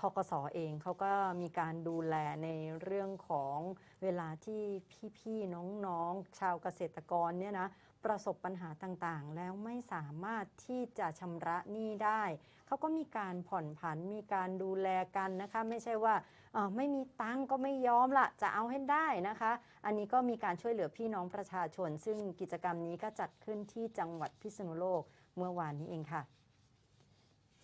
ทกสเองเขาก็มีการดูแลในเรื่องของเวลาที่พี่ๆน้องๆ ชาวเกษตรกรเนี่ยนะประสบปัญหาต่างๆ แล้วไม่สามารถที่จะชำระหนี้ได้ เขาก็มีการผ่อนผันมีการดูแลกันนะคะ ไม่ใช่ว่าไม่มีตังก็ไม่ยอมละจะเอาให้ได้นะคะ อันนี้ก็มีการช่วยเหลือพี่น้องประชาชน ซึ่งกิจกรรมนี้ก็จัดขึ้นที่จังหวัดพิษณุโลกเมื่อวานนี้เองค่ะ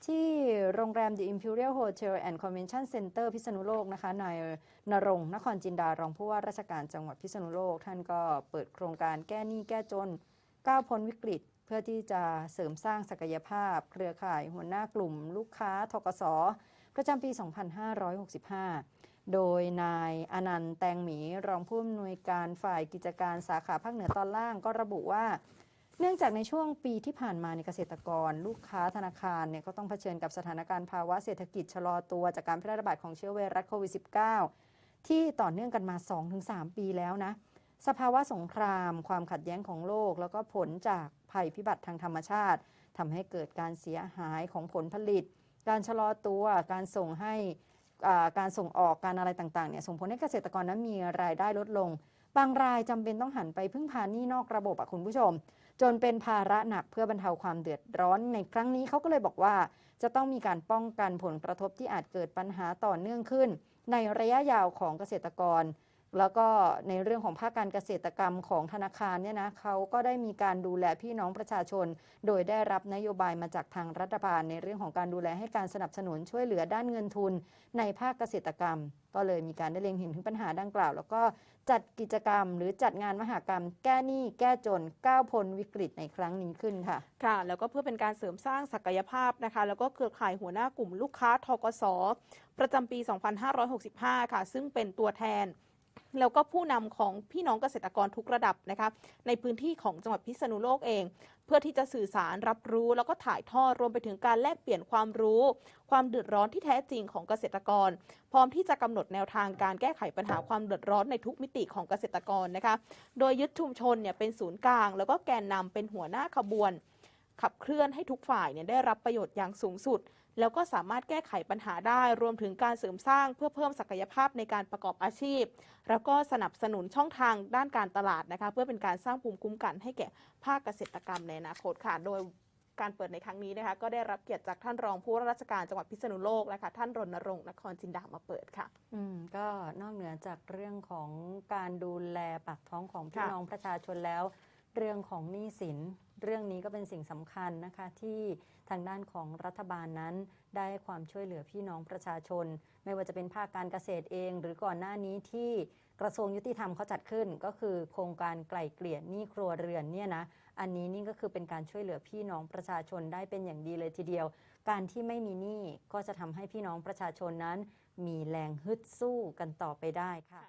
ที่โรงแรม The Imperial Hotel and Convention Center พิษณุโลกนะคะนายนรงนครจินดารองผู้ว่าราชการจังหวัดพิษณุโลก ท่านก็เปิดโครงการแก้หนี้แก้จนก้าวพ้นวิกฤต เพื่อที่จะเสริมสร้างศักยภาพ เครือข่ายหัวหน้ากลุ่ม ลูกค้าทกสประจำปี 2565 โดยนายอนันต์แตงหมีรองผู้อำนวยการฝ่ายกิจการสาขาภาคเหนือตอนล่างก็ระบุว่า เนื่องจากในช่วงปีที่ผ่านมาในเกษตรกร ลูกค้าธนาคารเนี่ยก็ต้องเผชิญกับสถานการณ์ภาวะเศรษฐกิจชะลอตัวจากการแพร่ระบาดของเชื้อไวรัสโควิด -19 ที่ต่อเนื่องกันมา 2-3 ปีแล้วนะ สภาวะสงคราม ความขัดแย้งของโลก แล้วก็ผลจากภัยพิบัติทางธรรมชาติทำให้เกิดการเสียหายของผลผลิต การชะลอตัว การส่งให้การส่งออกการอะไรต่างๆเนี่ยส่งผลให้เกษตรกรนั้นมีรายได้ลดลง บางรายจำเป็นต้องหันไปพึ่งพาหนี้นอกระบบอะคุณผู้ชม จนเป็นภาระหนักเพื่อบรรเทาความเดือดร้อนในครั้งนี้เขาก็เลยบอกว่า จะต้องมีการป้องกันผลกระทบที่อาจเกิดปัญหาต่อเนื่องขึ้น ในระยะยาวของเกษตรกร แล้วก็ในเรื่องของภาคการเกษตรกรรมของธนาคารเนี่ยนะเขาก็ได้มีการดูแลพี่น้องประชาชน โดยได้รับนโยบายมาจากทางรัฐบาล ในเรื่องของการดูแลให้การสนับสนุนช่วยเหลือด้านเงินทุน ในภาคเกษตรกรรม ก็เลยมีการได้เล็งเห็นถึงปัญหาดังกล่าว แล้วก็จัดกิจกรรม หรือจัดงานมหากรรม แก้หนี้แก้จนก้าวพ้นวิกฤตในครั้งนี้ขึ้นค่ะ ค่ะ แล้วก็เพื่อเป็นการเสริมสร้างศักยภาพนะคะ แล้วก็เครือข่ายหัวหน้ากลุ่มลูกค้าทกสประจำปี 2565 ค่ะ ซึ่งเป็นตัวแทน แล้วก็ผู้นำของพี่น้องเกษตรกรทุกระดับนะคะในพื้นที่ของจังหวัดพิษณุโลกเอง เพื่อที่จะสื่อสารรับรู้ แล้วก็ถ่ายทอดรวมไปถึงการแลกเปลี่ยนความรู้ ความเดือดร้อนที่แท้จริงของเกษตรกร พร้อมที่จะกำหนดแนวทางการแก้ไขปัญหาความเดือดร้อนในทุกมิติของเกษตรกรนะคะโดยยึดชุมชนเนี่ยเป็นศูนย์กลาง แล้วก็แกนนำเป็นหัวหน้าขบวน ขับเคลื่อนให้ทุกฝ่ายเนี่ยได้รับประโยชน์อย่างสูงสุด แล้วก็สามารถแก้ไขปัญหาได้ รวมถึงการเสริมสร้างเพื่อเพิ่มศักยภาพในการประกอบอาชีพ แล้วก็สนับสนุนช่องทางด้านการตลาดนะคะเพื่อเป็นการสร้างภูมิคุ้มกันให้แก่ภาคเกษตรกรรมในอนาคตค่ะโดยการเปิดในครั้งนี้นะคะก็ได้รับเกียรติจากท่านรองผู้ว่าราชการจังหวัดพิษณุโลกนะค่ะท่านรณรงค์นครจินดามาเปิดค่ะ อืมก็นอกเหนือจากเรื่องของการดูแลปากท้องของพี่น้องประชาชนแล้ว เรื่องของหนี้สิน เรื่องนี้ก็เป็นสิ่งสำคัญนะคะที่ทางด้านของรัฐบาลนั้นได้ความช่วยเหลือพี่น้องประชาชน ไม่ว่าจะเป็นภาคการเกษตรเอง หรือก่อนหน้านี้ที่กระทรวงยุติธรรมเขาจัดขึ้น ก็คือโครงการไกล่เกลี่ยหนี้ครัวเรือนเนี่ยนะอันนี้นี่ก็คือเป็นการช่วยเหลือพี่น้องประชาชนได้เป็นอย่างดีเลยทีเดียว การที่ไม่มีหนี้ก็จะทำให้พี่น้องประชาชนนั้น มีแรงฮึดสู้กันต่อไปได้ค่ะ